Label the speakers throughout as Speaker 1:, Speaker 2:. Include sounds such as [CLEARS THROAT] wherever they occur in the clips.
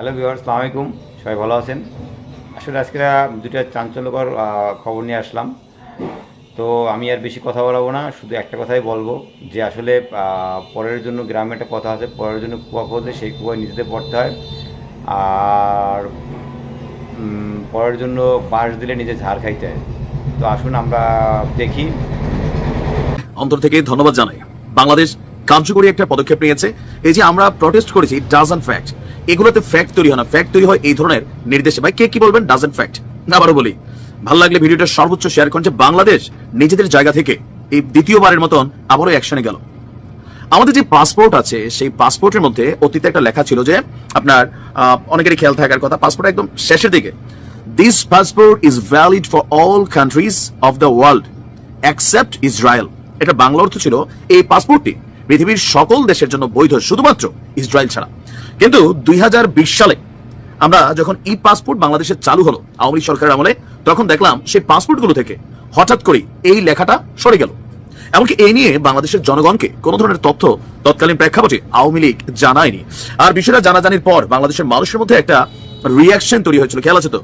Speaker 1: Hello viewers সালাম আলাইকুম। সবাই ভালো আছেন? আসলে আজকে দুটা চাঞ্চল্যকর খবর নিয়ে আসলাম। তো আমি আর বেশি কথা বলাবো না, শুধু একটা কথাই বলব যে আসলে পরের জন্য গ্রামে একটা কথা আছে, পরের জন্য কুয়া খুঁজলে সেই কুয়ায় নিজেদের পড়তে হয়। আর পরের জন্য বাঁশ দিলে নিজে ঝাড় খাইতে হয়। তো আসুন আমরা দেখি।
Speaker 2: অন্তর থেকে ধন্যবাদ জানাই। বাংলাদেশ কার্যকরী একটা পদক্ষেপ নিয়েছে। এই যে আমরা প্রটেস্ট করেছি ডাজন ফ্যাক্ট এগুলোতে ফ্যাক্ট তৈরি হয় না। ফ্যাক্ট তৈরি হয় এই ধরনের নির্দেশে। ভাই, কে কি বলবেন? ডাজন ফ্যাক্ট আবারও বলি, ভালো লাগলে ভিডিওটা সর্বোচ্চ শেয়ার করুন যে বাংলাদেশ নিজেদের জায়গা থেকে এই দ্বিতীয়বারের মতন আবারও অ্যাকশনে গেল। আমাদের যে পাসপোর্ট আছে, সেই পাসপোর্টের মধ্যে অতীতে একটা লেখা ছিল যে আপনার অনেকেরই খেয়াল থাকার কথা পাসপোর্ট একদম শেষের দিকে। This passport is valid for all countries of the world accept Israel এটা বাংলা অর্থ ছিল, এই পাসপোর্টটি পৃথিবীর সকল দেশের জন্য বৈধ, শুধুমাত্র ইসরায়েল ছাড়া। কিন্তু দুই সালে আমরা যখন ই পাসপোর্ট বাংলাদেশে চালু হলো, আওয়ামী সরকারের আমলে, তখন দেখলাম সেই পাসপোর্টগুলো থেকে হঠাৎ করেই এই লেখাটা সরে গেল। এমনকি এই নিয়ে বাংলাদেশের জনগণকে কোন ধরনের তথ্য তৎকালীন প্রেক্ষাপটে আওয়ামী লীগ জানায়নি। আর বিষয়টা জানাজানির পর বাংলাদেশের মানুষের মধ্যে একটা রিয়াকশন তৈরি হয়েছিল। খেয়াল আছে তো?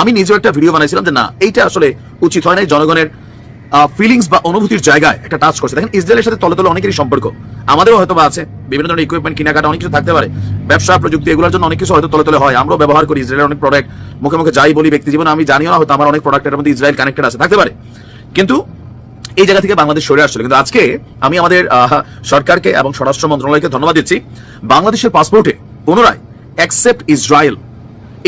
Speaker 2: আমি নিজেও একটা ভিডিও বানাইছিলাম যে না, এইটা আসলে উচিত হয় না জনগণের ফিলিংস বা অনুভূতির জায়গায় একটা টাচ করছে। দেখেন, ইসরায়েলের সাথে তলে তলে অনেকেরই সম্পর্ক। আমাদেরও হয়তো বা আছে। বিভিন্ন ধরনের ইকুইপমেন্ট কেনাকাটা, অনেক কিছু থাকতে পারে। ব্যবসা, প্রযুক্তি, এগুলোর জন্য অনেক কিছু হয়তো তলে তলে হয়। আমরাও ব্যবহার করি। ইসরায়েলের অনেক প্রোডাক্ট মুখে মুখে যাই বলি ব্যক্তি জীবনে, আমি জানিও না, হয়তো আমার অনেক প্রোডাক্টের মধ্যে ইসরায়েল কানেক্টেড আছে। থাকতে পারে। কিন্তু এই জায়গা থেকে বাংলাদেশ সরে আসছিল। কিন্তু আজকে আমি আমাদের সরকারকে এবং স্বরাষ্ট্র মন্ত্রণালয়কে ধন্যবাদ দিচ্ছি। বাংলাদেশের পাসপোর্টে পুনরায় অ্যাকসেপ্ট ইসরায়েল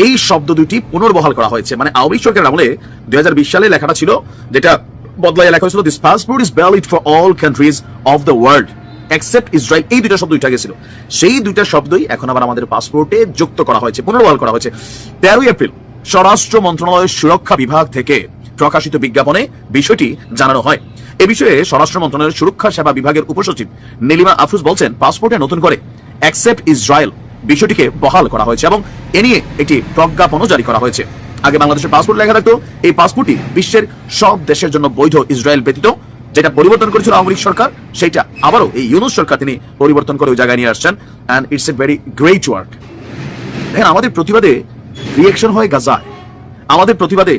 Speaker 2: এই শব্দ দুটি পুনর্বহাল করা হয়েছে। মানে আওয়ামী সরকারের আমলে দুই হাজার বিশ সালে লেখাটা ছিল, যেটা বদলাইয়া লেখা হয়েছিল this passport is valid for all countries of the world accept Israel এই দুইটা শব্দ উঠে গেছিল। সেই দুইটা শব্দই এখন আবার আমাদের পাসপোর্টে যুক্ত করা হয়েছে, পুনর্বহাল করা হয়েছে। তেরোই এপ্রিল, স্বরাষ্ট্র মন্ত্রণালয়ের সুরক্ষা বিভাগ থেকে প্রকাশিত বিজ্ঞাপনে বিষয়টি জানানো হয়। এ বিষয়ে স্বরাষ্ট্র মন্ত্রণালয়ের সুরক্ষা সেবা বিভাগের উপসচিব নীলিমা আফরুজ বলছেন পাসপোর্টে নতুন করে অ্যাকসেপ্ট ইসরায়েল বিষয়টিকে বহাল করা হয়েছে এবং এ নিয়ে একটি প্রজ্ঞাপনও জারি করা হয়েছে। আগে বাংলাদেশের পাসপোর্ট লেখা থাকতো। এই পাসপোর্টটি বিশ্বের সব দেশের জন্য বৈধ ইসরায়েল ব্যতীত যেটা পরিবর্তন করেছিল আওয়ামী লীগ সরকার, সেটা আবারও এই ইউনুস সরকার তিনি পরিবর্তন করে ওই জায়গায় নিয়ে আসছেন। And it's a very great work দেখেন, আমাদের প্রতিবাদে রিয়েকশন হয় গাজায়। আমাদের প্রতিবাদে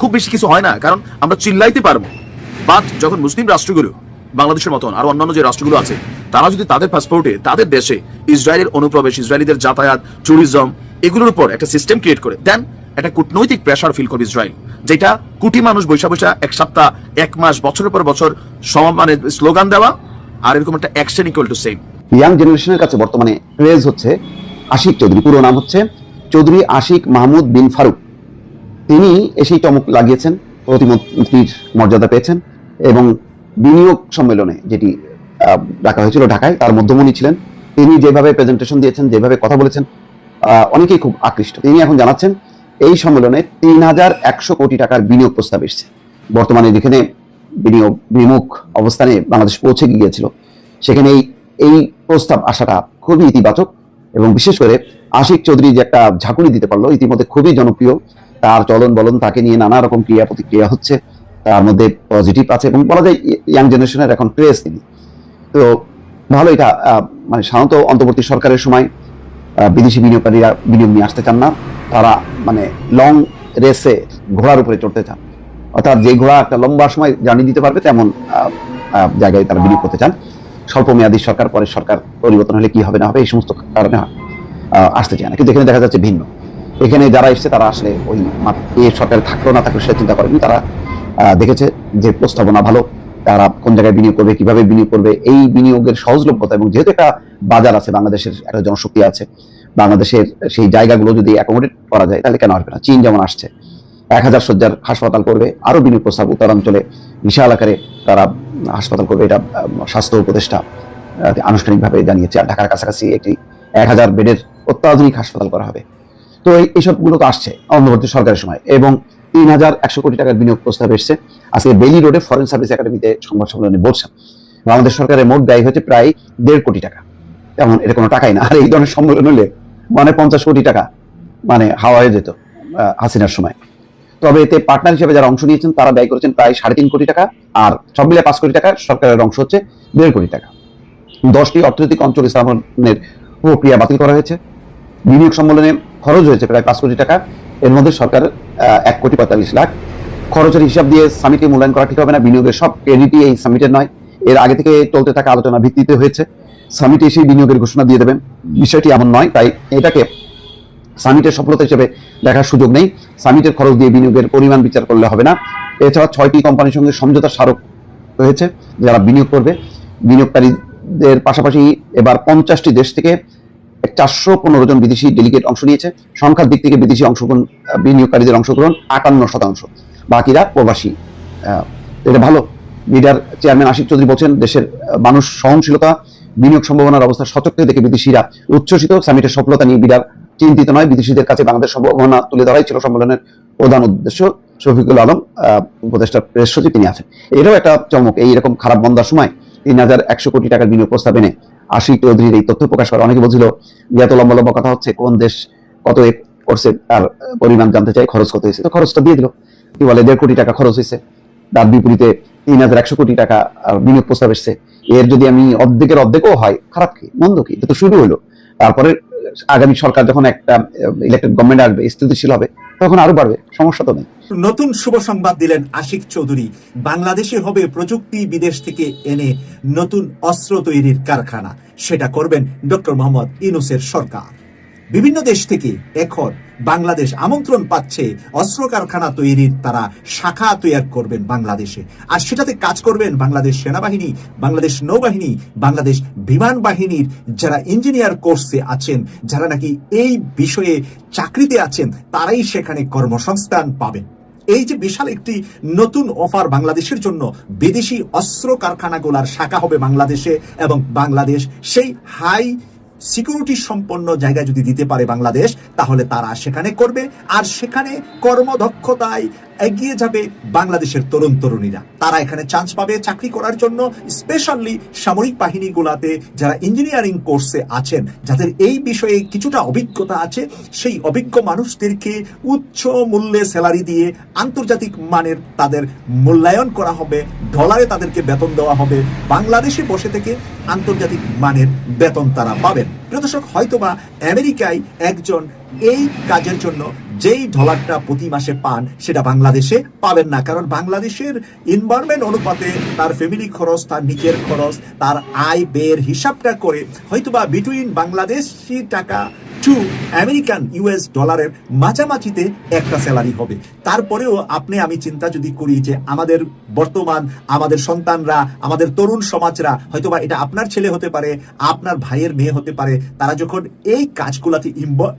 Speaker 2: খুব বেশি কিছু হয় না, কারণ আমরা চিল্লাইতে পারব। বাট যখন মুসলিম রাষ্ট্রগুলো, বাংলাদেশের মতন আর অন্যান্য যে রাষ্ট্রগুলো আছে, তারা যদি তাদের পাসপোর্টে তাদের দেশে ইসরায়েলের অনুপ্রবেশ, ইসরায়েলিদের যাতায়াত ট্যুরিজম এগুলোর উপর একটা সিস্টেম ক্রিয়েট করে দেন একটা কূটনৈতিক প্রেশার ফিল করবে ইসরায়েল, যেটা কোটি মানুষ বৈশা বৈশা এক সপ্তাহ, এক মাস, বছরের পর বছর সম মানে স্লোগান দেওয়া, আর এরকম একটা action equal to same
Speaker 3: young জেনারেশনের কাছে বর্তমানে ক্রেজ হচ্ছে আশিক চৌধুরী। পুরো নাম হচ্ছে চৌধুরী আশিক মাহমুদ বিন ফারুক। তিনি এসেই চমক লাগিয়েছেন, প্রতিমন্ত্রীর মর্যাদা পেয়েছেন, এবং বিনিয়োগ সম্মেলনে যেটি ডাকা হয়েছিল ঢাকায়, তার মধ্যমণি ছিলেন। তিনি যেভাবে প্রেজেন্টেশন দিয়েছেন, যেভাবে কথা বলেছেন অনেকেই খুব আকৃষ্ট। তিনি এখন জানাচ্ছেন এই সম্মেলনে তিন হাজার একশো কোটি টাকার বিনিয়োগ প্রস্তাব এসেছে। বর্তমানে যেখানে বিনিয়োগ, বিমুখ অবস্থানে বাংলাদেশ পৌঁছে গিয়েছিল, সেখানে এই এই প্রস্তাব আসাটা খুবই ইতিবাচক এবং বিশেষ করে আশিক চৌধুরী যে একটা ঝাঁকুনি দিতে পারল, ইতিমধ্যে খুবই জনপ্রিয়। তার চলন বলন তাকে নিয়ে নানা রকম ক্রিয়া প্রতিক্রিয়া হচ্ছে। তার মধ্যে পজিটিভ আছে এবং বলা যায় ইয়াং জেনারেশনের এখন ক্রেজ তিনি। তো ভালো এটা মানে সাধারণত অন্তর্বর্তী সরকারের সময় বিদেশি বিনিয়োগকারীরা বিনিয়োগ নিয়ে আসতে চান না। তারা মানে লং রেসে ঘোড়ার উপরে চড়তে চান। অর্থাৎ যে ঘোড়া একটা লম্বা সময় জার্নি দিতে পারবে, তেমন জায়গায় তারা বিনিয়োগ করতে চান। স্বল্প মেয়াদী সরকার, পরে সরকার পরিবর্তন হলে কি হবে না হবে, এই সমস্ত কারণে আসতে চায় না। কিন্তু এখানে দেখা যাচ্ছে ভিন্ন। এখানে যারা এসছে, তারা আসলে ওই এ সরকার থাকল না, থাকল সে চিন্তা করেনি তারা দেখেছে যে প্রস্তাবনা ভালো। তারা কোন জায়গায় বিনিয়োগ করবে, কীভাবে বিনিয়োগ করবে, এই বিনিয়োগের সহজলভ্যতা এবং যেহেতু একটা বাজার আছে, বাংলাদেশের একটা জনশক্তি আছে, বাংলাদেশের সেই জায়গাগুলো যদি অ্যাকোমোডেট করা যায়, তাহলে কেন আসবে না? চীন যেমন আসছে, এক হাজার শয্যার হাসপাতাল করবে আরও বিনিয়োগ প্রস্তাব উত্তরাঞ্চলে বিশাল আকারে তারা হাসপাতাল করবে, এটা স্বাস্থ্য উপদেষ্টা আনুষ্ঠানিকভাবে জানিয়েছে, আর ঢাকার কাছাকাছি একটি এক হাজার বেডের অত্যাধুনিক হাসপাতাল করা হবে। তো এই- এইসবগুলো তো আসছে, অন্তর্বর্তী সরকারের সময় এবং তিন হাজার একশো কোটি টাকার বিনিয়োগ প্রস্তাব এসছে। আজকে বেলি রোডে ফরেন সার্ভিস একাডেমিতে সংবাদ সম্মেলনে বলছেন বাংলাদেশ সরকারের মোট ব্যয় হচ্ছে প্রায় দেড় কোটি টাকা। তেমন, এটা কোনো টাকাই না। আর এই ধরনের সম্মেলন হলে মানে পঞ্চাশ কোটি টাকা মানে হাওয়া হয়ে যেত হাসিনার সময়। তবে এতে পার্টনার হিসেবে যারা অংশ নিয়েছেন, তারা ব্যয় করেছেন প্রায় সাড়ে তিন কোটি টাকা। আর সব মিলে পাঁচ কোটি টাকা সরকারের অংশ হচ্ছে দেড় কোটি টাকা। দশটি অর্থনৈতিক অঞ্চল স্থাপনের প্রক্রিয়া বাতিল করা হয়েছে। বিনিয়োগ সম্মেলনে খরচ হয়েছে প্রায় পাঁচ কোটি টাকা। এর মধ্যে সরকার এক কোটি পঁয়তাল্লিশ লাখ। খরচের হিসাব দিয়ে সামিটে মূল্যায়ন করা ঠিক হবে না, বিনিয়োগের সব ক্রেডিটই এই সামিটের নয়। এর আগে থেকে চলতে থাকা আলোচনা ভিত্তিতে হয়েছে। সামিটে সেই বিনিয়োগের ঘোষণা দিয়ে দেবেন। বিষয়টি এমন নয়, তাই এটাকে সামিটের সফলতা হিসেবে দেখার সুযোগ নেই। সামিটের খরচ দিয়ে বিনিয়োগের পরিমাণ বিচার করলে হবে না। এছাড়া ছয়টি কোম্পানির সঙ্গে সমঝোতা স্মারক হয়েছে যারা বিনিয়োগ করবে। বিনিয়োগকারীদের পাশাপাশি এবার পঞ্চাশটি দেশ থেকে চারশো পনেরো জন বিদেশি ডেলিগেট অংশ নিয়েছে। সংখ্যার দিক থেকে বিদেশি অংশগ্রহণ বিনিয়োগকারীদের অংশগ্রহণ আটান্ন শতাংশ। বাকিরা প্রবাসী। এটা ভালো। লিডার চেয়ারম্যান আশিক চৌধুরী বলছেন, দেশের মানুষ সহনশীলতা, বিনিয়োগ সম্ভাবনার অবস্থা সচক্ষে দেখে বিদেশিরা উচ্ছ্বসিত। সামিটের সফলতা নিয়ে বিরাট চিন্তিত নয়। বিদেশিদের কাছে বাংলাদেশ সম্ভাবনা তুলে ধরাই ছিল সম্মেলনের প্রধান উদ্দেশ্য। শফিকুল আলম উপদেষ্টা প্রেস সচিব তিনি আছেন। এটাও একটা চমক। এই রকম খারাপ বন্দার সময় তিন হাজার একশো কোটি টাকার বিনিয়োগ প্রস্তাব এনে আশিক চৌধুরীর এই তথ্য প্রকাশ করে। অনেকে বলছিল যে এত লম্বা লম্বা কথা হচ্ছে, কোন দেশ কত করছে, তার পরিমাণ জানতে চাই, খরচ কত হয়েছে। তো খরচটা দিয়ে দিল। কি বলে, দেড় কোটি টাকা খরচ হয়েছে। তার বিপরীতে তিন হাজার একশো কোটি টাকা বিনিয়োগ প্রস্তাব এসছে। এর যদি আমি অর্ধেকের অর্ধেকও হয়, খারাপ কি? মন্দ কি? এটা তো শুরু হলো। তারপরে আগামী সরকার যখন একটা ইলেকটেড গভর্নমেন্ট আসবে, স্থিতিশীল হবে, তখন আরও বাড়বে। সমস্যা তো নেই।
Speaker 4: নতুন শুভ সংবাদ দিলেন আশিক চৌধুরী। বাংলাদেশে হবে প্রযুক্তি বিদেশ থেকে এনে নতুন অস্ত্র তৈরির কারখানা। সেটা করবেন ডক্টর মোহাম্মদ ইনুসের সরকার। বিভিন্ন দেশ থেকে এখন বাংলাদেশ আমন্ত্রণ পাচ্ছে অস্ত্র কারখানা তৈরির, তারা শাখা তৈরি করবেন বাংলাদেশে। আর সেটাতে কাজ করবেন বাংলাদেশ সেনাবাহিনী, বাংলাদেশ নৌবাহিনী, বাংলাদেশ বিমান বাহিনীর যারা ইঞ্জিনিয়ার কোর্সে আছেন, যারা নাকি এই বিষয়ে চাকরিতে আছেন, তারাই সেখানে কর্মসংস্থান পাবেন। এই যে বিশাল একটি নতুন অফার বাংলাদেশের জন্য বিদেশি অস্ত্র কারখানাগুলার শাখা হবে বাংলাদেশে এবং বাংলাদেশ সেই হাই সিকিউরিটি সম্পন্ন জায়গা যদি দিতে পারে বাংলাদেশ, তাহলে তারা সেখানে করবে। আর সেখানে কর্মদক্ষতায় এগিয়ে যাবে বাংলাদেশের তরুণ তরুণীরা। তারা এখানে চান্স পাবে চাকরি করার জন্য স্পেশালি সামরিক বাহিনীগুলাতে যারা ইঞ্জিনিয়ারিং কোর্সে আছেন, যাদের এই বিষয়ে কিছুটা অভিজ্ঞতা আছে, সেই অভিজ্ঞ মানুষদেরকে উচ্চ মূল্যে স্যালারি দিয়ে আন্তর্জাতিক মানের তাদের মূল্যায়ন করা হবে ডলারে তাদেরকে বেতন দেওয়া হবে। বাংলাদেশে বসে থেকে আন্তর্জাতিক মানের বেতন তারা পাবেন। প্রিয় দর্শক হয়তোবা আমেরিকায় একজন এই কাজের জন্য যেই ডলারটা প্রতি মাসে পান, সেটা বাংলাদেশে পাবেন না। কারণ বাংলাদেশের ইনভারমেন্ট অনুপাতে তার ফ্যামিলি খরচ, তার নিজের খরচ, তার আয় ব্যয়ের হিসাবটা করে হয়তোবা বিটুইন বাংলাদেশি টাকা টু আমেরিকান ইউএস ডলারের মাঝামাঝিতে একটা স্যালারি হবে। তারপরেও আপনি, আমি চিন্তা যদি করি যে আমাদের বর্তমান, আমাদের সন্তানরা, আমাদের তরুণ সমাজরা, হয়তোবা এটা আপনার ছেলে হতে পারে, আপনার ভাইয়ের মেয়ে হতে পারে, তারা যখন এই কাজগুলাতে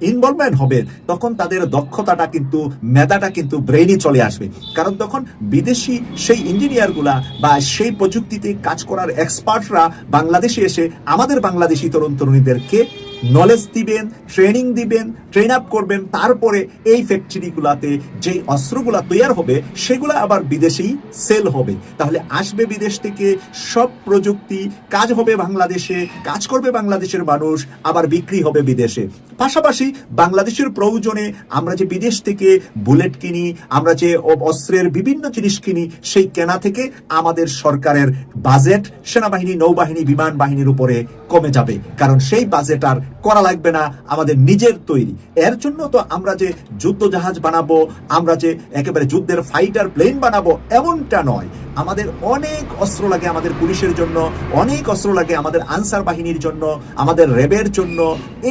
Speaker 4: ইনভলভমেন্ট হবে, তখন তাদের দক্ষতাটা কিন্তু, মেধাটা কিন্তু ব্রেইনে চলে আসবে। কারণ তখন বিদেশি সেই ইঞ্জিনিয়ারগুলা বা সেই প্রযুক্তিতে কাজ করার এক্সপার্টরা বাংলাদেশে এসে আমাদের বাংলাদেশি তরুণ তরুণীদেরকে নলেজ দিবেন ট্রেনিং দিবেন ট্রেন আপ করবেন, তারপরে এই ফ্যাক্টরিগুলাতে যে অস্ত্রগুলা তৈরি হবে, সেগুলো আবার বিদেশেই সেল হবে। তাহলে আসবে বিদেশ থেকে, সব প্রযুক্তি, কাজ হবে বাংলাদেশে, কাজ করবে বাংলাদেশের মানুষ, আবার বিক্রি হবে বিদেশে। পাশাপাশি বাংলাদেশের প্রয়োজনে আমরা যে বিদেশ থেকে বুলেট কিনি, আমরা যে অস্ত্রের বিভিন্ন জিনিস কিনি, সেই কেনা থেকে আমাদের সরকারের বাজেট সেনাবাহিনী, নৌবাহিনী, বিমান বাহিনীর উপরে কমে যাবে। কারণ সেই বাজেট আর করা লাগবে না, আমাদের নিজের তৈরি। এর জন্য তো আমরা যে যুদ্ধ জাহাজ বানাবো, আমরা যে একেবারে যুদ্ধের ফাইটার প্লেন বানাবো, এমনটা নয়। আমাদের অনেক অস্ত্র লাগে আমাদের পুলিশের জন্য, অনেক অস্ত্র লাগে আমাদের আনসার বাহিনীর জন্য, আমাদের র্যাবের জন্য।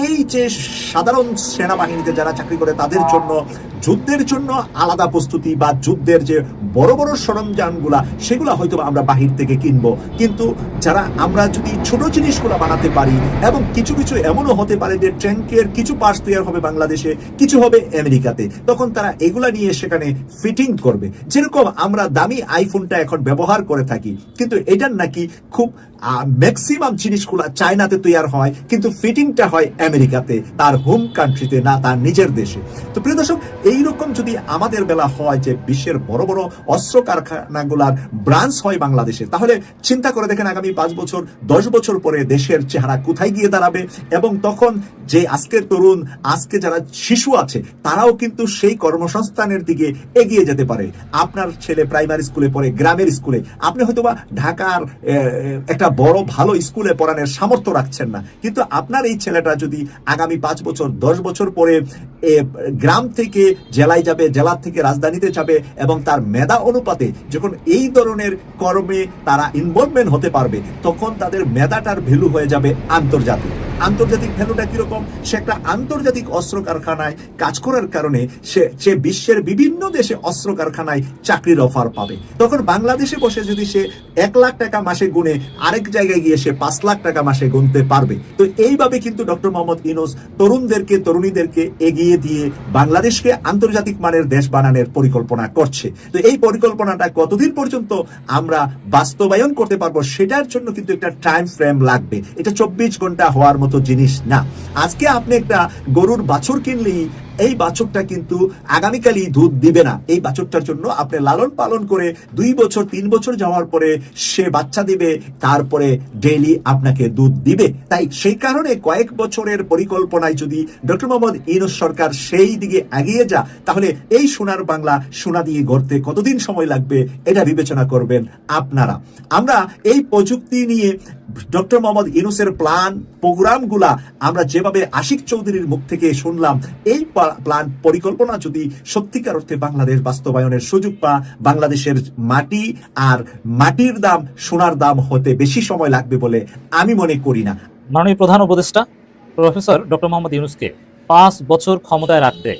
Speaker 4: এই যে সাধারণ সেনাবাহিনীতে যারা চাকরি করে, তাদের জন্য, যুদ্ধের জন্য আলাদা প্রস্তুতি বা যুদ্ধের যে বড় বড় সরঞ্জামগুলা, সেগুলো হয়তো আমরা বাহির থেকে কিনবো। কিন্তু যারা আমরা যদি ছোট জিনিসগুলো বানাতে পারি, এবং কিছু কিছু এমনও হতে পারে যে ট্যাঙ্কের কিছু পার্টস তৈরি হবে বাংলাদেশে, কিছু হবে আমেরিকাতে। তখন তারা এগুলা নিয়ে সেখানে ফিটিং করবে। যেরকম আমরা দামি আইফোনটা এখন ব্যবহার করে থাকি, কিন্তু এটার নাকি খুব ম্যাক্সিমাম জিনিসগুলো চায়নাতে তৈরি হয়, কিন্তু ফিটিংটা হয় আমেরিকাতে, তার হোম কান্ট্রিতে না তার নিজের দেশে। তো প্রিয় দর্শক, এইরকম যদি আমাদের বেলা হয় যে বিশ্বের বড় বড় অস্ত্র কারখানাগুলার ব্রাঞ্চ হয় বাংলাদেশে, তাহলে চিন্তা করে দেখেন আগামী পাঁচ বছর, দশ বছর পরে দেশের চেহারা কোথায় গিয়ে দাঁড়াবে এবং তখন যে আজকের তরুণ, আজকে যারা শিশু আছে, তারাও কিন্তু সেই কর্মসংস্থানের দিকে এগিয়ে যেতে পারে। আপনার ছেলে প্রাইমারি স্কুলে পড়ে, গ্রামের স্কুলে, আপনি হয়তোবা ঢাকার একটা বড়, ভালো স্কুলে পড়ানোর সামর্থ্য রাখছেন না। কিন্তু আপনার এই ছেলেটা যদি আগামী পাঁচ বছর, দশ বছর পরে গ্রাম থেকে জেলায় যাবে, জেলা থেকে রাজধানীতে যাবে এবং তার মেধা অনুপাতে যখন এই ধরনের কর্মে তারা ইনভলভমেন্ট হতে পারবে, তখন তাদের মেধাটার ভ্যালু হয়ে যাবে আন্তর্জাতিক। আন্তর্জাতিক ভ্যালুটা কীরকম? সে একটা আন্তর্জাতিক অস্ত্র কারখানায় কাজ করার কারণে সে বিশ্বের বিভিন্ন দেশে অস্ত্র কারখানায় চাকরির অফার পাবে। তখন বাংলাদেশে বসে যদি সে এক লাখ টাকা মাসে গুনে আরেক জায়গায় গিয়ে সে পাঁচ লাখ টাকা মাসে গুনতে পারবে। তো এইভাবে কিন্তু ডক্টর মোহাম্মদ ইনোস তরুণদেরকে, তরুণীদেরকে এগিয়ে দিয়ে বাংলাদেশকে আন্তর্জাতিক মানের দেশ বানানোর পরিকল্পনা করছে। তো এই পরিকল্পনাটা কতদিন পর্যন্ত আমরা বাস্তবায়ন করতে পারব সেটার জন্য কিন্তু একটা টাইম ফ্রেম লাগবে। এটা চব্বিশ ঘণ্টা হওয়ার মতো জিনিস না। আজকে আপনি একটা গরুর বাছুর কিনলেই এই বাছুরটা কিন্তু আগামীকালই দুধ দিবে না। এই বাছুরটার জন্য আপনি লালন পালন করে দুই বছর, তিন বছর যাওয়ার পরে সে বাচ্চা দিবে, তারপরে ডেইলি আপনাকে দুধ দিবে। তাই সেই কারণে কয়েক বছরের পরিকল্পনায় যদি ডক্টর মোহাম্মদ ইউনুস সরকার সেই দিকে এগিয়ে যা, তাহলে এই সোনার বাংলা সোনা দিয়ে গড়তে কতদিন সময় লাগবে এটা বিবেচনা করবেন আপনারা। আমরা এই প্রযুক্তি নিয়ে ডক্টর মোহাম্মদ ইউনুসের প্ল্যান, প্রোগ্রামগুলা আমরা যেভাবে আশিক চৌধুরীর মুখ থেকে শুনলাম, এই প্ল্যান পরিকল্পনা যদি সত্যিকার অর্থে বাংলাদেশ বাস্তবায়নের সুযোগ পা বাংলাদেশের মাটি আর মাটির দাম সোনার দাম হতে বেশি সময় লাগবে বলে আমি মনে করি না।
Speaker 5: মাননীয় প্রধান উপদেষ্টা, প্রফেসর ডক্টর মোহাম্মদ ইউনুসকে পাঁচ বছর ক্ষমতায় রাখতে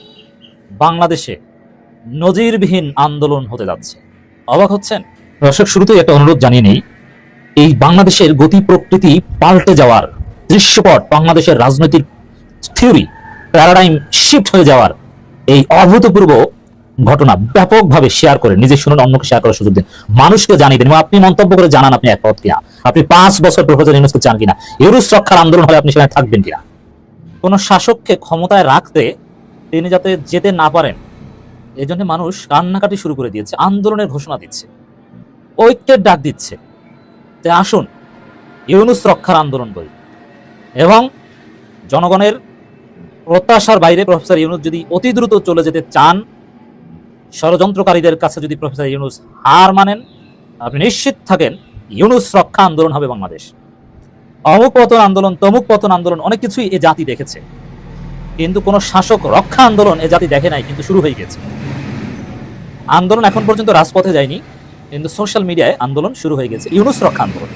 Speaker 5: বাংলাদেশে নজিরবিহীন আন্দোলন হতে যাচ্ছে। অবাক হচ্ছেন? দর্শক, শুরুতেই একটা অনুরোধ জানিয়ে নেই। এই বাংলাদেশের গতি প্রকৃতি পাল্টে যাওয়ার দৃশ্যপট বাংলাদেশের রাজনৈতিক থিওরি প্যারাডাইম শিফট হয়ে যাওয়ার এই অভূতপূর্ব ঘটনা ব্যাপকভাবে শেয়ার করে, নিজে শুনুন, অন্যকে শেয়ার করার সুযোগ দিন। মানুষকে জানিয়ে দিন, আপনি মন্তব্য করে জানান আপনি একমত কিনা। আপনি পাঁচ বছর প্রফেসর ইউনুসকে চান কিনা। ইউনুস রক্ষার আন্দোলন হলে আপনি সেখানে থাকবেন কিনা। কোন শাসককে ক্ষমতায় রাখতে তিনি যাতে যেতে না পারেন এই জন্য মানুষ কান্নাকাটি শুরু করে দিয়েছে, আন্দোলনের ঘোষণা দিচ্ছে, ঐক্যের ডাক দিচ্ছে। যে আসুন ইউনুস রক্ষার আন্দোলন করি। এবং জনগণের প্রত্যাশার বাইরে প্রফেসর ইউনুস যদি অতি দ্রুত চলে যেতে চান, ষড়যন্ত্রকারীদের কাছে যদি প্রফেসর ইউনুস হার মানেন, আপনি নিশ্চিত থাকেন ইউনুস রক্ষা আন্দোলন হবে বাংলাদেশ। অমুক পতন আন্দোলন, তমুক পতন আন্দোলন, অনেক কিছুই এ জাতি দেখেছে। কিন্তু কোন শাসক রক্ষা আন্দোলন এ জাতি দেখে নাই, কিন্তু শুরু হয়ে গেছে। আন্দোলন এখন পর্যন্ত রাজপথে যায়নি, কিন্তু সোশ্যাল মিডিয়ায় আন্দোলন শুরু হয়ে গেছে, ইউনুস রক্ষা আন্দোলন।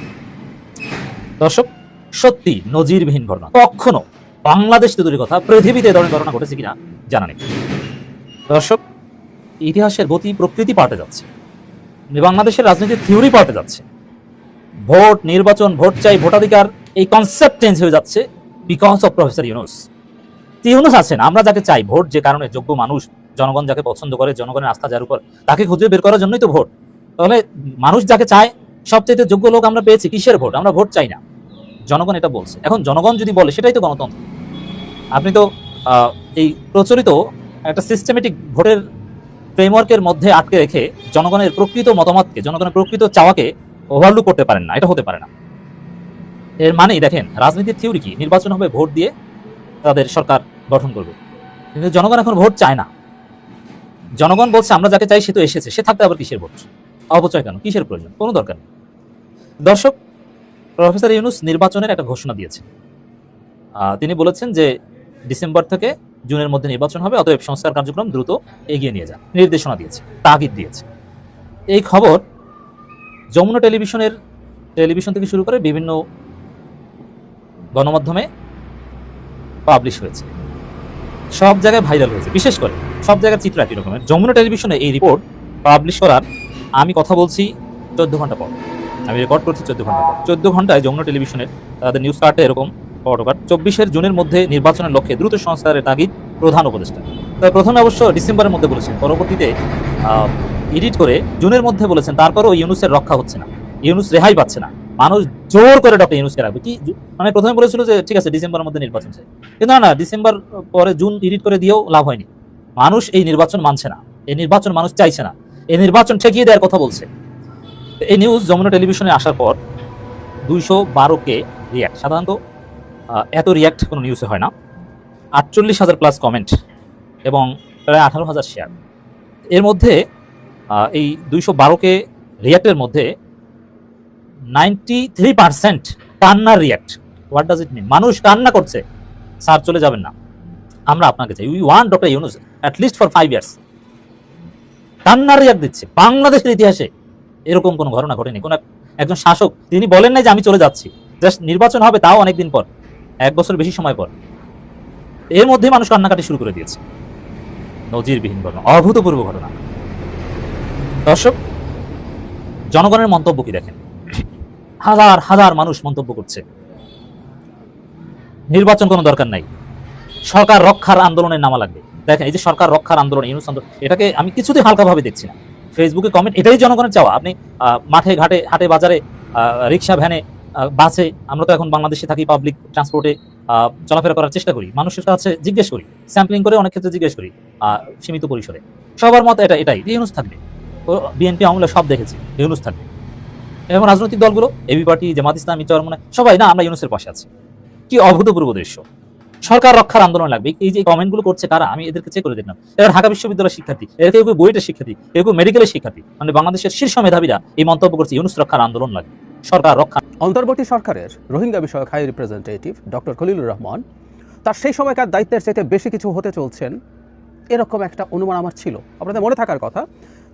Speaker 5: দর্শক, সত্যি নজিরবিহীন ঘটনা। কখনো বাংলাদেশ তো তৈরির কথা, পৃথিবীতে এ ধরনের ঘটনা ঘটেছে কিনা জানা নেই। দর্শক, ইতিহাসের গতি প্রকৃতি পাল্টে যাচ্ছে। বাংলাদেশের রাজনীতির থিওরি পাল্টে যাচ্ছে। ভোট, নির্বাচন, ভোট চাই, ভোটাধিকার, এই কনসেপ্ট চেঞ্জ হয়ে যাচ্ছে because of professor Yunus Yunus আছেন, আমরা যাকে চাই, ভোট যে কারণে যোগ্য মানুষ, জনগণ যাকে পছন্দ করে, জনগণের আস্থা যার উপর, তাকে খুঁজে বের করার জন্যই তো ভোট। তাহলে মানুষ যাকে চায় সবচেয়ে যোগ্য লোক আমরা পেয়েছি, কিসের ভোট? আমরা ভোট চাই না। জনগণ এটা বলছে। এখন জনগণ যদি বলে, সেটাই তো গণতন্ত্র। আপনি তো এই প্রচলিত একটা সিস্টেমেটিক ভোটের ফ্রেমওয়ার্কের মধ্যে আটকে রেখে জনগণের প্রকৃত মতামতকে, জনগণের প্রকৃত চাওয়াকে ওভারলুক করতে পারেন না, এটা হতে পারে না। এর মানেই দেখেন, রাজনীতির থিওরি কি? নির্বাচন হবে ভোট দিয়ে তাদের সরকার গঠন করবে। কিন্তু জনগণ এখন ভোট চায় না। জনগণ বলছে, আমরা যাকে চাই সে তো এসেছে, সে থাকতে আবার কিসের ভোট? অপচয় কেন? কিসের প্রয়োজন? কোনো দরকার নেই। দর্শক, প্রফেসর ইউনুস নির্বাচনের একটা ঘোষণা দিয়েছেন। তিনি বলেছেন যে ডিসেম্বর থেকে জুনের মধ্যে নির্বাচন হবে, অতএব সংস্কার কার্যক্রম দ্রুত এগিয়ে নিয়ে যান। নির্দেশনা দিয়েছে, তাগিদ দিয়েছে। এই খবর যমুনা টেলিভিশনের, টেলিভিশন থেকে শুরু করে বিভিন্ন গণমাধ্যমে পাবলিশ হয়েছে। সব জায়গায় ভাইরাল হয়েছে, বিশেষ করে সব জায়গায় চিত্র একই রকমের। যমুনা টেলিভিশনে এই রিপোর্ট পাবলিশ করার আমি কথা বলছি চোদ্দ ঘণ্টা পর। আমি রেকর্ড করছি চোদ্দ ঘণ্টা পর। চোদ্দ ঘন্টায় যমুনা টেলিভিশনের, তাদের নিউজ কার্টে এরকম ফটোকার্ড চব্বিশের জুনের মধ্যে নির্বাচনের লক্ষ্যে দ্রুত সংস্কারের তাগিদ প্রধান উপদেষ্টা। তবে প্রথমে অবশ্য ডিসেম্বরের মধ্যে বলেছেন, পরবর্তীতে এডিট করে জুনের মধ্যে বলেছেন, তারপরেও ইউনুসের রক্ষা হচ্ছে না, ইউনুস রেহাই পাচ্ছে না, মানুষ জোর করে ডক্টর ইউনুসকে রাখবে। কি মানে প্রথমে বলেছিল যে, ঠিক আছে, ডিসেম্বরের মধ্যে নির্বাচন চাই। কিন্তু না না, ডিসেম্বর পরে জুন এডিট করে দিয়েও লাভ হয়নি। মানুষ এই নির্বাচন মানছে না, এই নির্বাচন মানুষ চাইছে না, এই নির্বাচন ঠেকিয়ে দেওয়ার কথা বলছে। এই নিউজ যমুনা টেলিভিশনে আসার পর দুইশো বারো কে রিয়াক্ট সাধারণত এত রিয়াক্ট কোনো নিউজে হয় না। আটচল্লিশ হাজার প্লাস কমেন্ট এবং প্রায় আঠারো হাজার শেয়ার এর মধ্যে এই দুইশো বারোকে রিয়াক্টের মধ্যে নাইনটি থ্রি পার্সেন্ট কান্নার react what does it mean মানুষ কান্না করছে স্যার চলে যাবেন না। আমরা আপনাকে চাই we want doctor Yunus at least for five years কান্নার রিয়াক্ট দিচ্ছে। বাংলাদেশের ইতিহাসে এরকম কোনো ঘটনা ঘটেনি। কোনো এক- একজন শাসক, তিনি বলেন নাই যে আমি চলে যাচ্ছি। জাস্ট নির্বাচন হবে তাও অনেকদিন পর। এক বছর বেশি সময় পর। এর মধ্যে মানুষ কান্নাকাটি শুরু করে দিয়েছে। নজিরবিহীন ঘটনা, অভূতপূর্ব ঘটনা। দর্শক, জনগণের মন্তব্য কি দেখেন? হাজার হাজার মানুষ মন্তব্য করছে। নির্বাচন কোনো দরকার নাই। সরকার রক্ষার আন্দোলনের নামা লাগবে। দেখেন, এই যে সরকার রক্ষার আন্দোলন, ইউনুস আন্দোলন, এটাকে আমি কিছুতেই হালকাভাবে দেখছি না। ফেসবুকে কমেন্ট এটাই জনগণের চাওয়া। আপনি মাঠে, ঘাটে, হাটে, বাজারে রিক্সা, ভ্যানে বাসে আমরা তো এখন বাংলাদেশে থাকি পাবলিক ট্রান্সপোর্টে চলাফেরা করার চেষ্টা করি। মানুষের কাছে জিজ্ঞেস করি স্যাম্পলিং করে অনেক ক্ষেত্রে জিজ্ঞেস করি সীমিত পরিসরে। সবার মত এটা, এটাই, ইউনুস থাকবে। বিএনপি আমলে সব দেখেছি, ইউনুস থাকবে। এবং রাজনৈতিক দলগুলো এবি পার্টি জামাত ইসলামী চরমনে সবাই, না, আমরা ইউনুসের পাশে আছি। কি অভূতপূর্ব দৃশ্য। সরকার রক্ষার আন্দোলন লাগবে। এই যে কমেন্টগুলো করছে কারা, আমি এদেরকে চেক করে দিলাম এরা ঢাকা বিশ্ববিদ্যালয়ের শিক্ষার্থী, এরা কেউ কেউ বুয়েটের শিক্ষার্থী, কেউ কেউ মেডিকেলের শিক্ষার্থী। মানে বাংলাদেশের শীর্ষ মেধাবীরা এই মন্তব্য করছে, ইউনুস রক্ষার আন্দোলন লাগবে। সরকার রক্ষা।
Speaker 6: অন্তর্বর্তী সরকারের রোহিঙ্গা বিষয়ক high representative doctor Khalilur Rahman, তার সেই সময়কার দায়িত্বের চাইতে বেশি কিছু হতে চলছেন, এরকম একটা অনুমান আমার ছিল। আপনাদের মনে থাকার কথা,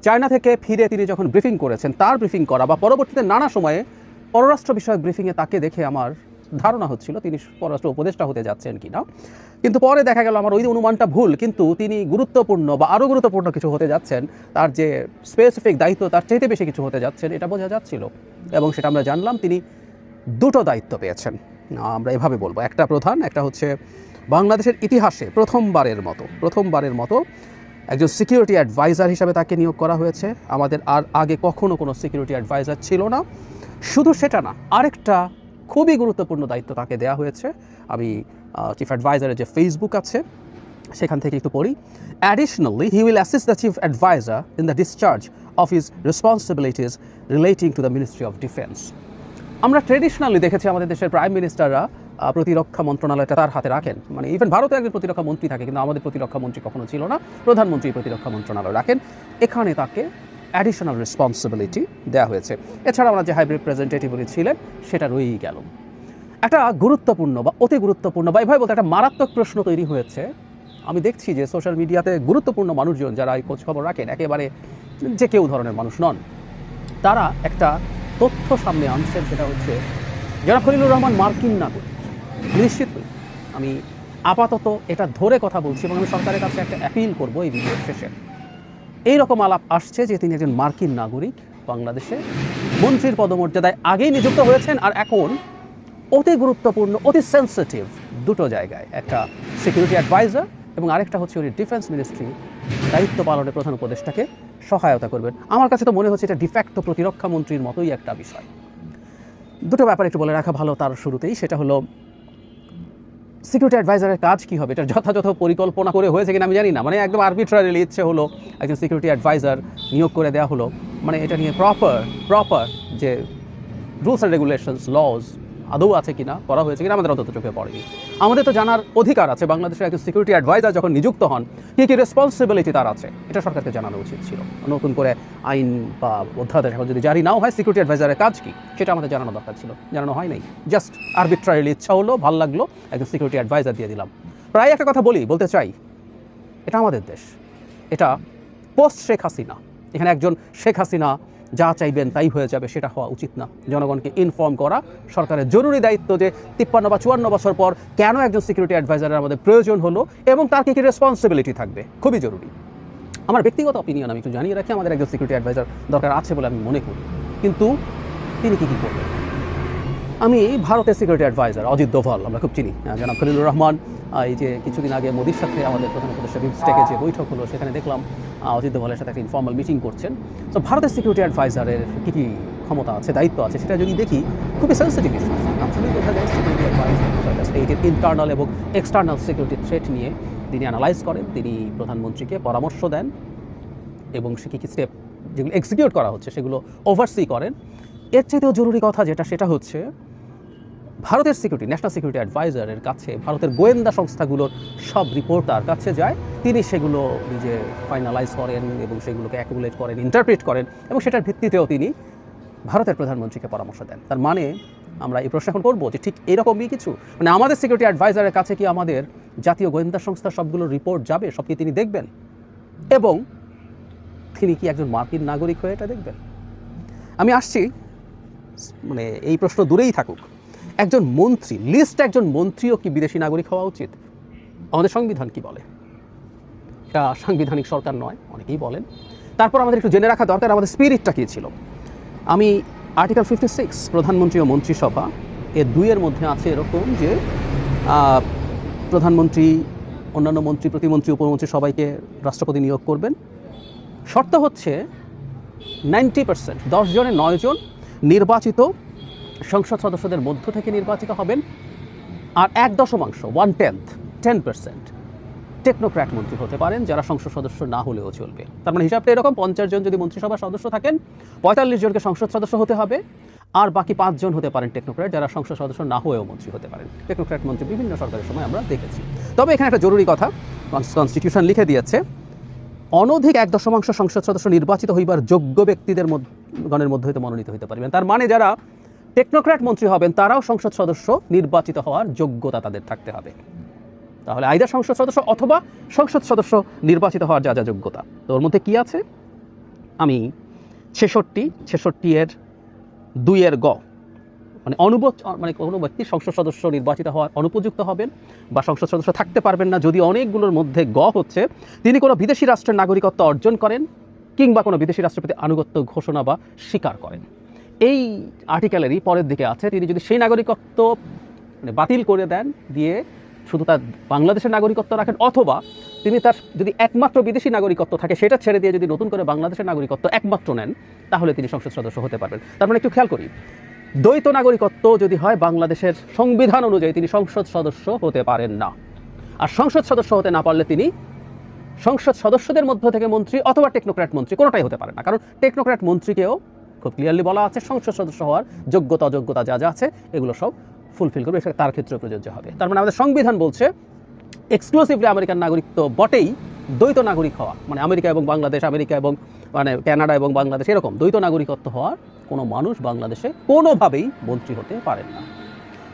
Speaker 6: চায়না থেকে ফিরে তিনি যখন ব্রিফিং করেছেন, তার ব্রিফিং করা বা পরবর্তীতে নানা সময়ে পররাষ্ট্র বিষয়ক ব্রিফিংয়ে তাকে দেখে আমার ধারণা হচ্ছিল তিনি পররাষ্ট্র উপদেষ্টা হতে যাচ্ছেন কিনা। কিন্তু পরে দেখা গেল আমার ওই অনুমানটা ভুল, কিন্তু তিনি গুরুত্বপূর্ণ বা আরও গুরুত্বপূর্ণ কিছু হতে যাচ্ছেন। তার যে স্পেসিফিক দায়িত্ব, তার চাইতে বেশি কিছু হতে যাচ্ছেন, এটা বোঝা যাচ্ছিল। এবং সেটা আমরা জানলাম, তিনি দুটো দায়িত্ব পেয়েছেন। আমরা এভাবে বলব। একটা প্রধান, একটা হচ্ছে বাংলাদেশের ইতিহাসে প্রথমবারের মতো প্রথমবারের মতো একজন সিকিউরিটি অ্যাডভাইজার হিসাবে তাকে নিয়োগ করা হয়েছে। আমাদের আর আগে কখনো কোনো সিকিউরিটি অ্যাডভাইজার ছিল না। শুধু সেটা না, আরেকটা খুবই গুরুত্বপূর্ণ দায়িত্ব তাকে দেওয়া হয়েছে। আমি চিফ অ্যাডভাইজারের যে ফেসবুক আছে, সেখান থেকে একটু পড়ি। Additionally he will assist the chief adviser in the discharge of his responsibilities relating to the ministry of defence আমরা ট্রেডিশনালি দেখেছি আমাদের দেশের প্রাইম মিনিস্টাররা প্রতিরক্ষা মন্ত্রণালয়টা তার হাতে রাখেন। মানে ইভেন ভারতে একজন প্রতিরক্ষা মন্ত্রী থাকে, কিন্তু আমাদের প্রতিরক্ষা মন্ত্রী কখনো ছিল না। প্রধানমন্ত্রী প্রতিরক্ষা মন্ত্রণালয় রাখেন। এখানে তাকে অ্যাডিশনাল রেসপন্সিবিলিটি দেওয়া হয়েছে। এছাড়া আমরা যে হাইব্রিড রিপ্রেজেন্টেটিভ উনি ছিলেন, সেটা রয়েই গেল। একটা গুরুত্বপূর্ণ বা অতি গুরুত্বপূর্ণ বা এভাবে বলতে একটা মারাত্মক প্রশ্ন তৈরি হয়েছে। আমি দেখছি যে সোশ্যাল মিডিয়াতে গুরুত্বপূর্ণ মানুষজন যারা এই খোঁজখবর রাখেন, একেবারে যে কেউ ধরনের মানুষ নন, তারা একটা তথ্য সামনে আনছেন, সেটা হচ্ছে যারা খলিলুর রহমান মার্কিন নাগরিক, নিশ্চিত আমি আপাতত এটা ধরে কথা বলছি এবং আমি সরকারের কাছে একটা অ্যাপিল করব এই ভিডিওর শেষে। এইরকম আলাপ আসছে যে তিনি একজন মার্কিন নাগরিক বাংলাদেশে। মন্ত্রীর পদমর্যাদায় আগেই নিযুক্ত হয়েছেন আর এখন অতি গুরুত্বপূর্ণ, অতি সেন্সিটিভ দুটো জায়গায়। একটা সিকিউরিটি অ্যাডভাইজার এবং আরেকটা হচ্ছে উনি ডিফেন্স মিনিস্ট্রি দায়িত্ব পালনে প্রধান উপদেষ্টাকে সহায়তা করবেন। আমার কাছে তো মনে হচ্ছে এটা ডিফ্যাক্টো প্রতিরক্ষা মন্ত্রীর মতোই একটা বিষয়। দুটো ব্যাপার একটু বলে রাখা ভালো তার শুরুতেই, সেটা হলো সিকিউরিটি অ্যাডভাইজারের কাজ কি হবে? এটা যথাযথ পরিকল্পনা করে হয়েছে কিনা আমি জানি না। মানে একদম আরবিট্রারিলি ইচ্ছে হলো একজন সিকিউরিটি অ্যাডভাইজার নিয়োগ করে দেওয়া হলো। মানে এটা নিয়ে প্রপার প্রপার যে রুলস অ্যান্ড রেগুলেশনস লজ আদৌ আছে কিনা, করা হয়েছে কিনা, আমাদের অন্তত চোখে পড়েনি। আমাদের তো জানার অধিকার আছে, বাংলাদেশের একজন সিকিউরিটি অ্যাডভাইজার যখন নিযুক্ত হন, কী কী রেসপন্সিবিলিটি তার আছে, এটা সরকারকে জানানো উচিত ছিল। নতুন করে আইন বা অধ্যাদেশ এখন যদি জারি নাও হয় সিকিউরিটি অ্যাডভাইজারের কাজ কি, সেটা আমাদের জানানো দরকার ছিল। জানানো হয় নাই। জাস্ট আরবিট্রারিলি ইচ্ছা হলো, ভালো লাগল, একজন সিকিউরিটি অ্যাডভাইজার দিয়ে দিলাম। প্রায় একটা কথা বলি, বলতে চাই, এটা আমাদের দেশ। এটা পোস্ট শেখ হাসিনা এখানে একজন শেখ হাসিনা যা চাইবেন তাই হয়ে যাবে, সেটা হওয়া উচিত না। জনগণকে ইনফর্ম করা সরকারের জরুরি দায়িত্ব যে তিপ্পান্ন বা চুয়ান্ন বছর পর কেন একজন সিকিউরিটি অ্যাডভাইজারের আমাদের প্রয়োজন হলো এবং তার কী কী রেসপন্সিবিলিটি থাকবে, খুবই জরুরি। আমার ব্যক্তিগত অপিনিয়ন আমি একটু জানিয়ে রাখি, আমাদের একজন সিকিউরিটি অ্যাডভাইজার দরকার আছে বলে আমি মনে করি। কিন্তু তিনি কী কী করবেন? আমি ভারতের সিকিউরিটি অ্যাডভাইজার অজিত দোভাল, আমরা খুব চিনি। জনাব খলিলুর রহমান এই যে কিছুদিন আগে মোদির সাথে আমাদের প্রধান উপদেষ্টা বিমস্টেকে যে বৈঠক হলো, সেখানে দেখলাম অজিত দোভালের সাথে একটা ইনফর্মাল মিটিং করছেন। তো ভারতের সিকিউরিটি অ্যাডভাইজারের কী কী ক্ষমতা আছে, দায়িত্ব আছে সেটা যদি দেখি, খুবই সেন্সিটিভ ইস্যু আসলেই বোঝা যায় সিকিউরিটি অ্যাডভাইজার স্টেটের ইন্টারনাল এবং এক্সটার্নাল সিকিউরিটি থ্রেট নিয়ে তিনি অ্যানালাইজ করেন, তিনি প্রধানমন্ত্রীকে পরামর্শ দেন এবং সে কী কী স্টেপ যেগুলো এক্সিকিউট করা হচ্ছে সেগুলো ওভারসি করেন। এর চাইতেও জরুরি কথা যেটা, সেটা হচ্ছে ভারতের সিকিউরিটি ন্যাশনাল সিকিউরিটি অ্যাডভাইজারের কাছে, ভারতের গোয়েন্দা সংস্থাগুলোর সব রিপোর্টার কাছে যায়। তিনি সেগুলো নিজে ফাইনালাইজ করেন এবং সেগুলোকে অ্যাকুমুলেট করেন ইন্টারপ্রিট করেন এবং সেটার ভিত্তিতেও তিনি ভারতের প্রধানমন্ত্রীকে পরামর্শ দেন। তার মানে আমরা এই প্রশ্ন এখন করব যে ঠিক এরকমই কিছু? মানে আমাদের সিকিউরিটি অ্যাডভাইজারের কাছে কি আমাদের জাতীয় গোয়েন্দা সংস্থা সবগুলো রিপোর্ট যাবে? সব কি তিনি দেখবেন? এবং তিনি কি একজন মার্কিন নাগরিক হয়ে এটা দেখবেন? আমি আসছি মানে এই প্রশ্ন দূরেই থাকুক। একজন মন্ত্রী লিস্ট একজন মন্ত্রীও কি বিদেশি নাগরিক হওয়া উচিত? আমাদের সংবিধান কি বলে? এটা সাংবিধানিক সরকার নয়, অনেকেই বলেন। তারপর আমাদের একটু জেনে রাখা দরকার, আমাদের স্পিরিটটা কী ছিল? আমি আর্টিকেল ফিফটি সিক্স প্রধানমন্ত্রী ও মন্ত্রিসভা এর দুইয়ের মধ্যে আছে এরকম যে প্রধানমন্ত্রী, অন্যান্য মন্ত্রী, প্রতিমন্ত্রী, উপমন্ত্রী সবাইকে রাষ্ট্রপতি নিয়োগ করবেন। শর্ত হচ্ছে নাইনটি পার্সেন্ট দশ জনে নয় জন নির্বাচিত সংসদ সদস্যদের মধ্য থেকে নির্বাচিত হবেন আর এক দশমাংশ one tenth ten percent technocrat মন্ত্রী হতে পারেন যারা সংসদ সদস্য না হলেও চলবে। তার মানে হিসাবটা এরকম, পঞ্চাশ জন যদি মন্ত্রিসভার সদস্য থাকেন, পঁয়তাল্লিশ জনকে সংসদ সদস্য হতে হবে আর বাকি পাঁচজন হতে পারেন টেকনোক্র্যাট যারা সংসদ সদস্য না হয়েও মন্ত্রী হতে পারেন। টেকনোক্র্যাট মন্ত্রী বিভিন্ন সরকারের সময় আমরা দেখেছি। তবে এখানে একটা জরুরি কথা কনস্টিটিউশন লিখে দিয়েছে, অনধিক এক দশমাংশ সংসদ সদস্য নির্বাচিত হইবার যোগ্য ব্যক্তিদের গণের মধ্যে হইতে মনোনীত হইতে পারবেন। তার মানে যারা টেকনোক্র্যাট মন্ত্রী হবেন, তারাও সংসদ সদস্য, নির্বাচিত হওয়ার যোগ্যতা তাদের থাকতে হবে। তাহলে আইদার সংসদ সদস্য অথবা সংসদ সদস্য নির্বাচিত হওয়ার যা যা যোগ্যতা, তো ওর মধ্যে কী আছে? আমি ছেষট্টি ছেষট্টি এর দুইয়ের গ মানে অনুপ মানে কোনো ব্যক্তি সংসদ সদস্য নির্বাচিত হওয়ার অনুপযুক্ত হবেন বা সংসদ সদস্য থাকতে পারবেন না, যদি অনেকগুলোর মধ্যে গ হচ্ছে, তিনি কোনো বিদেশি রাষ্ট্রের নাগরিকত্ব অর্জন করেন কিংবা কোনো বিদেশি রাষ্ট্রের প্রতি আনুগত্য ঘোষণা বা স্বীকার করেন। এই আর্টিকেলেরই পরের দিকে আছে। তিনি যদি সেই নাগরিকত্ব মানে বাতিল করে দেন, দিয়ে শুধু তার বাংলাদেশের নাগরিকত্ব রাখেন, অথবা তিনি তার যদি একমাত্র বিদেশি নাগরিকত্ব থাকে, সেটা ছেড়ে দিয়ে যদি নতুন করে বাংলাদেশের নাগরিকত্ব একমাত্র নেন, তাহলে তিনি সংসদ সদস্য হতে পারবেন। তার মানে একটু খেয়াল করি, দ্বৈত নাগরিকত্ব যদি হয়, বাংলাদেশের সংবিধান অনুযায়ী তিনি সংসদ সদস্য হতে পারেন না। আর সংসদ সদস্য হতে না পারলে তিনি সংসদ সদস্যদের মধ্য থেকে মন্ত্রী অথবা টেকনোক্র্যাট মন্ত্রী কোনোটাই হতে পারে না। কারণ টেকনোক্র্যাট মন্ত্রীকেও খুব ক্লিয়ারলি বলা আছে, সংসদ সদস্য হওয়ার যোগ্যতা, অযোগ্যতা যা যা আছে, এগুলো সব ফুলফিল করবে সেটা তার ক্ষেত্রে প্রযোজ্য হবে। তার মানে আমাদের সংবিধান বলছে এক্সক্লুসিভলি আমেরিকান নাগরিকত্ব বটেই দ্বৈত নাগরিক হওয়া। মানে আমেরিকা এবং বাংলাদেশ, আমেরিকা এবং মানে কানাডা এবং বাংলাদেশ এরকম দ্বৈত নাগরিকত্ব হওয়ার কোনো মানুষ বাংলাদেশে কোনোভাবেই মন্ত্রী হতে পারেন না।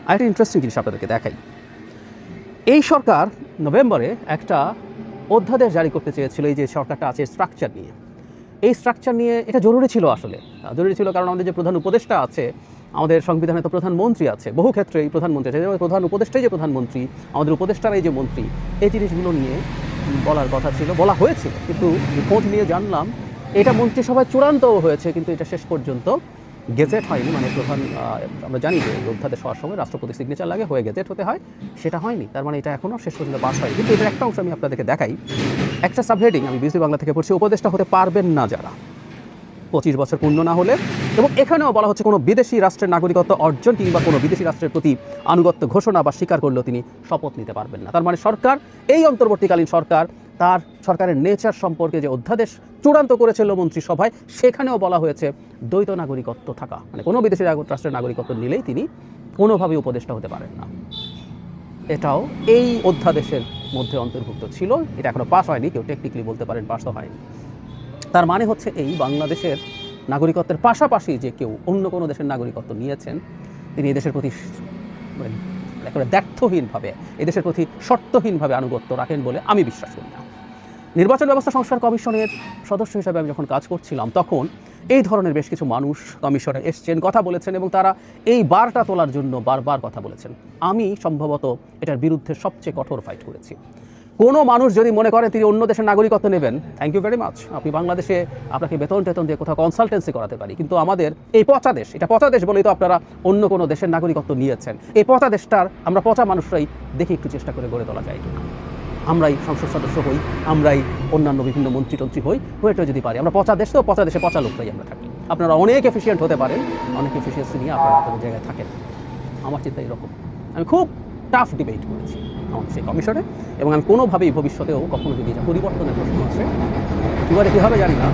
Speaker 6: আরেকটা ইন্টারেস্টিং জিনিস আপনাদেরকে দেখাই। এই সরকার নভেম্বরে একটা অধ্যাদেশ জারি করতে চেয়েছিল, এই যে সরকারটা আছে স্ট্রাকচার নিয়ে। এই স্ট্রাকচার নিয়ে এটা জরুরি ছিল আসলে। জরুরি ছিল কারণ আমাদের যে প্রধান উপদেষ্টা আছে, আমাদের সংবিধানে তো প্রধানমন্ত্রী আছে, বহু ক্ষেত্রে এই প্রধানমন্ত্রী আছে। প্রধান উপদেষ্টাই যে প্রধানমন্ত্রী আমাদের উপদেষ্টারাই যে মন্ত্রী, এই জিনিসগুলো নিয়ে বলার কথা ছিল, বলা হয়েছে। কিন্তু রিপোর্ট নিয়ে জানলাম, এটা মন্ত্রিসভায় চূড়ান্তও হয়েছে, কিন্তু এটা শেষ পর্যন্ত গেজেট হয়নি মানে প্রধান আমরা জানি যে অধ্যাদেশ হওয়ার সময় রাষ্ট্রপতি সিগনেচার লাগে, হয়ে গেজেট হতে হয়, সেটা হয়নি, তার মানে এটা এখনও শেষ পর্যন্ত পাস হয়নি। কিন্তু এটার একটা অংশ আমি আপনাদেরকে দেখাই, একটা সাবহেডিং আমি বিসি বাংলা থেকে পড়ছি, উপদেষ্টা হতে পারবেন না যারা। পঁচিশ বছর পূর্ণ না হলে, এবং এখানেও বলা হচ্ছে কোনো বিদেশি রাষ্ট্রের নাগরিকত্ব অর্জন কিংবা কোনো বিদেশি রাষ্ট্রের প্রতি আনুগত্য ঘোষণা বা স্বীকার করলেও তিনি শপথ নিতে পারবেন না। তার মানে সরকার, এই অন্তর্বর্তীকালীন সরকার তার সরকারের নেচার সম্পর্কে যে অধ্যাদেশ চূড়ান্ত করেছিল মন্ত্রিসভায়, সেখানেও বলা হয়েছে দ্বৈত নাগরিকত্ব থাকা। মানে কোনো বিদেশি রাষ্ট্রের নাগরিকত্ব নিলেই তিনি কোনোভাবেই উপদেষ্টা হতে পারেন না। এটাও এই অধ্যাদেশের মধ্যে অন্তর্ভুক্ত ছিল। এটা এখনও পাস হয়নি, কেউ টেকনিক্যালি বলতে পারেন পাস তো হয়নি। তার মানে হচ্ছে এই বাংলাদেশের নাগরিকত্বের পাশাপাশি যে কেউ অন্য কোনো দেশের নাগরিকত্ব নিয়েছেন, তিনি এদেশের প্রতি মানে একেবারে দ্ব্যর্থহীনভাবে এদেশের প্রতি শর্তহীনভাবে আনুগত্য রাখেন বলে আমি বিশ্বাস করি না। নির্বাচন ব্যবস্থা সংস্কার কমিশনের সদস্য হিসেবে আমি যখন কাজ করছিলাম, তখন এই ধরনের বেশ কিছু মানুষ কমিশনে এসছেন, কথা বলেছেন এবং তারা এই বারটা তোলার জন্য বারবার কথা বলেছেন। আমি সম্ভবত এটার বিরুদ্ধে সবচেয়ে কঠোর ফাইট করেছি। কোনো মানুষ যদি মনে করেন তিনি অন্য দেশের নাগরিকত্ব নেবেন থ্যাংক ইউ ভেরি মাচ আপনি বাংলাদেশে আপনাকে বেতন টেতন দিয়ে কোথাও কনসালটেন্সি করাতে পারি। কিন্তু আমাদের এই পচা দেশ, এটা পচা দেশ বলেই তো আপনারা অন্য কোনো দেশের নাগরিকত্ব নিয়েছেন। এই পচা দেশটার আমরা পচা মানুষরাই দেখি একটু চেষ্টা করে গড়ে তোলা যায় কিনা। আমরাই সংসদ সদস্য হই, আমরাই অন্যান্য বিভিন্ন মন্ত্রী টন্ত্রী হই হয়েটা যদি পারি। আমরা পচা দেশ তো, পচা দেশে পচা লোকরাই আমরা থাকি। আপনারা অনেক এফিসিয়েন্ট হতে পারেন, অনেক এফিসিয়েন্সি নিয়ে আপনারা আপনাদের জায়গায় থাকেন। আমার চিন্তা এরকম। আমি খুব টাফ ডিবেট করেছি আমাদের সেই কমিশনে এবং আমি কোনোভাবেই ভবিষ্যতেও কখনো যদি পরিবর্তনের প্রশ্ন আসে এবারে কী হবে জানি না,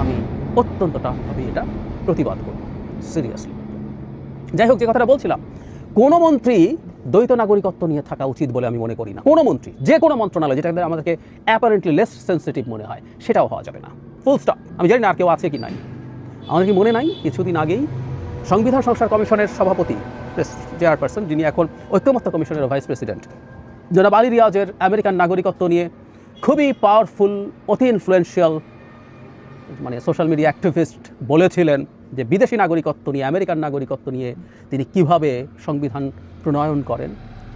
Speaker 6: আমি অত্যন্ত টাফভাবে এটা প্রতিবাদ করব সিরিয়াসলি যাই হোক, যে কথাটা বলছিলাম, কোনো মন্ত্রী দ্বৈত নাগরিকত্ব নিয়ে থাকা উচিত বলে আমি মনে করি না। কোনো মন্ত্রী, যে কোনো মন্ত্রণালয় যেটা আমাদেরকে অ্যাপারেন্টলি লেস সেন্সিটিভ মনে হয়, সেটাও হওয়া যাবে না। ফুল স্টপ আমি জানি না আর কেউ আছে কি নাই। আমাদের কি মনে নাই? কিছুদিন আগেই সংবিধান সংস্কার কমিশনের সভাপতি চেয়ারপারসন, যিনি এখন ঐক্যমত্য কমিশনের ভাইস প্রেসিডেন্ট জনাব আলী রিয়াজের আমেরিকান নাগরিকত্ব নিয়ে খুবই পাওয়ারফুল অতি ইনফ্লুয়েন্সিয়াল মানে সোশ্যাল মিডিয়া অ্যাক্টিভিস্ট বলেছিলেন। যে বিদেশি নাগরিকত্ব নিয়ে, আমেরিকান নাগরিকত্ব নিয়ে তিনি কীভাবে সংবিধান প্রণয়ন করেন?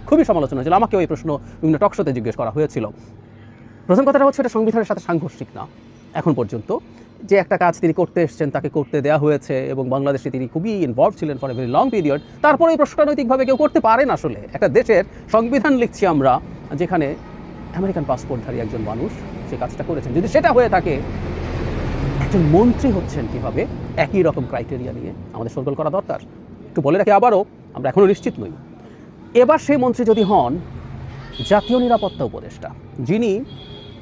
Speaker 6: খুবই সমালোচনা হয়েছিল। আমাকেও এই প্রশ্ন বিভিন্ন টকশোতে জিজ্ঞেস করা হয়েছিল। প্রথম কথাটা হচ্ছে এটা সংবিধানের সাথে সাংঘর্ষিক না। এখন পর্যন্ত যে একটা কাজ তিনি করতে এসেছেন, তাকে করতে দেওয়া হয়েছে এবং বাংলাদেশে তিনি খুবই ইনভলভ ছিলেন for a very long period তারপরে এই প্রশ্নটা নৈতিকভাবে কেউ করতে পারেন আসলে। একটা দেশের সংবিধান লিখছি আমরা, যেখানে আমেরিকান পাসপোর্টধারী একজন মানুষ, সে কাজটা করেছেন। যদি সেটা হয়ে থাকে একজন মন্ত্রী হচ্ছেন কীভাবে, একই রকম ক্রাইটেরিয়া নিয়ে আমাদের সরগোল করা দরকার। একটু বলে রাখি আবারও, আমরা এখনও নিশ্চিত নই। এবার সেই মন্ত্রী যদি হন, জাতীয় নিরাপত্তা উপদেষ্টা, যিনি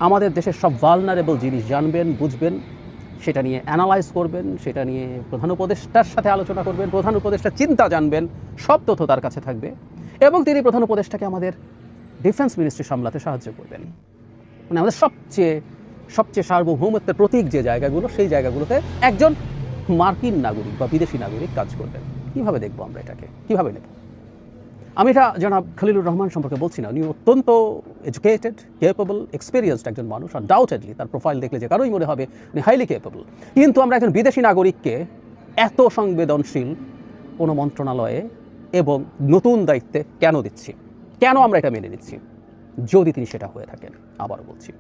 Speaker 6: আমাদের দেশের সব ভালনারেবল জিনিস জানবেন, বুঝবেন, সেটা নিয়ে অ্যানালাইজ করবেন, সেটা নিয়ে প্রধান উপদেষ্টার সাথে আলোচনা করবেন, প্রধান উপদেষ্টার চিন্তা জানবেন, সব তথ্য তার কাছে থাকবে এবং তিনি প্রধান উপদেষ্টাকে আমাদের ডিফেন্স মিনিস্ট্রি সামলাতে সাহায্য করবেন। মানে আমাদের সবচেয়ে সবচেয়ে সার্বভৌমত্বের প্রতীক যে জায়গাগুলো, সেই জায়গাগুলোতে একজন মার্কিন নাগরিক বা বিদেশি নাগরিক কাজ করবেন। কীভাবে দেখব আমরা এটাকে? কীভাবে নেব? আমি এটা, জনাব খলিলুর রহমান সম্পর্কে বলছি না। উনি অত্যন্ত এডুকেটেড কেপেবল এক্সপিরিয়েন্সড একজন মানুষ আর ডাউটেডলি তার প্রোফাইল দেখলে যে কারোই মনে হবে উনি হাইলি কেপেবল কিন্তু আমরা একজন বিদেশি নাগরিককে এত সংবেদনশীল কোনো মন্ত্রণালয়ে এবং নতুন দায়িত্বে কেন দিচ্ছি? কেন আমরা এটা মেনে নিচ্ছি? যদি তিনি সেটা হয়ে থাকেন, আবারও বলছি।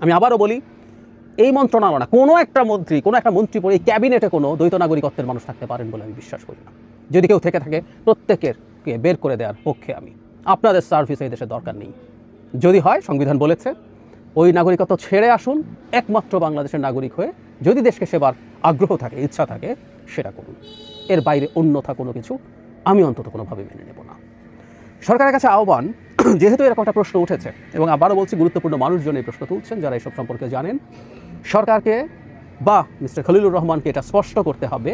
Speaker 6: আমি আবারও বলি, এই মন্ত্রণালয় না কোনো একটা মন্ত্রী, কোনো একটা মন্ত্রী পরে এই ক্যাবিনেটে কোনো দ্বৈত নাগরিকত্বের মানুষ থাকতে পারেন বলে আমি বিশ্বাস করি না। যদি কেউ থেকে থাকে প্রত্যেকের কে বের করে দেওয়ার পক্ষে আমি। আপনাদের সার্ভিস এই দেশে দরকার নেই। যদি হয়, সংবিধান বলেছে, ওই নাগরিকত্ব ছেড়ে আসুন, একমাত্র বাংলাদেশের নাগরিক হয়ে যদি দেশকে সেবার আগ্রহ থাকে, ইচ্ছা থাকে, সেটা করুন। এর বাইরে অন্যথা কোনো কিছু আমি অন্তত কোনোভাবে মেনে নেব না। সরকারের কাছে আহ্বান, [CLEARS THROAT] যেহেতু এরকম একটা প্রশ্ন উঠেছে, এবং আবারও বলছি গুরুত্বপূর্ণ মানুষজন এই প্রশ্ন তুলছেন, যারা এসব সম্পর্কে জানেন, সরকারকে বা মিস্টার খলিলুর রহমানকে এটা স্পষ্ট করতে হবে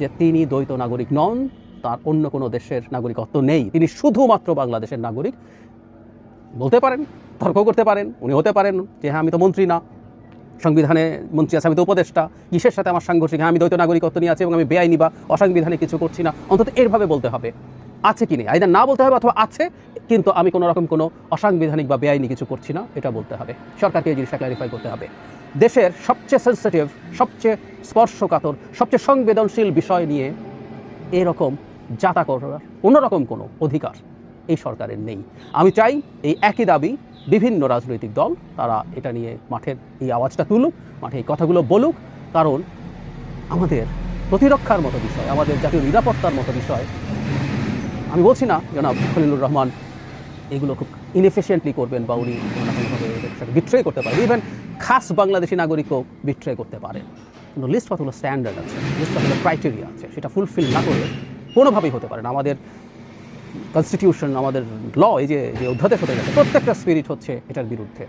Speaker 6: যে তিনি দ্বৈত নাগরিক নন, তার অন্য কোনো দেশের নাগরিকত্ব নেই। তিনি শুধুমাত্র বাংলাদেশের নাগরিক। বলতে পারেন, তর্ক করতে পারেন, উনি হতে পারেন যে হ্যাঁ আমি তো মন্ত্রী না, সংবিধানে মন্ত্রী আছে, আমি তো উপদেষ্টা, কিসের সাথে আমার সাংঘর্ষিক? হ্যাঁ আমি দ্বৈত নাগরিকত্ব নিয়ে আছি এবং আমি বেআইনি বা অসাংবিধানিক কিছু করছি না। অন্তত এরভাবে বলতে হবে। আছে কি নেই। আইদার না বলতে হবে অথবা আছে, কিন্তু আমি কোনো রকম কোনো অসাংবিধানিক বা বেআইনি কিছু করছি না, এটা বলতে হবে। সরকারকে এই জিনিসটা ক্ল্যারিফাই করতে হবে। দেশের সবচেয়ে সেন্সিটিভ সবচেয়ে স্পর্শকাতর, সবচেয়ে সংবেদনশীল বিষয় নিয়ে এরকম যাতা করার অন্যরকম কোনো অধিকার এই সরকারের নেই। আমি চাই এই একই দাবি বিভিন্ন রাজনৈতিক দল, তারা এটা নিয়ে মাঠের এই আওয়াজটা তুলুক, মাঠে এই কথাগুলো বলুক, কারণ আমাদের প্রতিরক্ষার মতো বিষয়, আমাদের জাতীয় নিরাপত্তার মতো বিষয় আমি বলছি না, জনাব খলিলুর রহমান, এগুলো খুব ইনএফিসিয়েন্টলি করবেন বা উনি বিট্রে করতে পারেন ইভেন খাস বাংলাদেশি নাগরিকও বিট্রে করতে পারেন কিন্তু লিস্ট কতগুলো স্ট্যান্ডার্ড আছে লিস্ট কতগুলো ক্রাইটেরিয়া আছে, সেটা ফুলফিল না করে কোনোভাবেই হতে পারে না। আমাদের কনস্টিটিউশন আমাদের ল এই যে যে অধ্যাদেশ হতে গেছে প্রত্যেকটা স্পিরিট হচ্ছে এটার বিরুদ্ধে।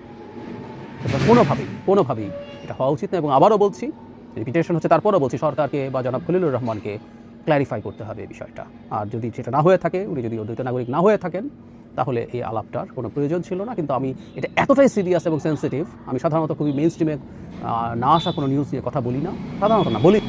Speaker 6: এটা কোনোভাবেই কোনোভাবেই এটা হওয়া উচিত না। এবং আবারও বলছি রিপিটেশন হচ্ছে, তারপরও বলছি, সরকারকে বা জনাব খলিলুর রহমানকে ক্ল্যারিফাই করতে হবে এই বিষয়টা। আর যদি সেটা না হয়ে থাকে, উনি যদি অদ্বৈত নাগরিক না হয়ে থাকেন, তাহলে এই আলাপটার কোনো প্রয়োজন ছিল না। কিন্তু আমি এটা এতটাই সিরিয়াস এবং সেন্সিটিভ আমি সাধারণত খুবই মেন স্ট্রিমে না আসা কোনো নিউজ নিয়ে কথা বলি না। সাধারণত না, বলি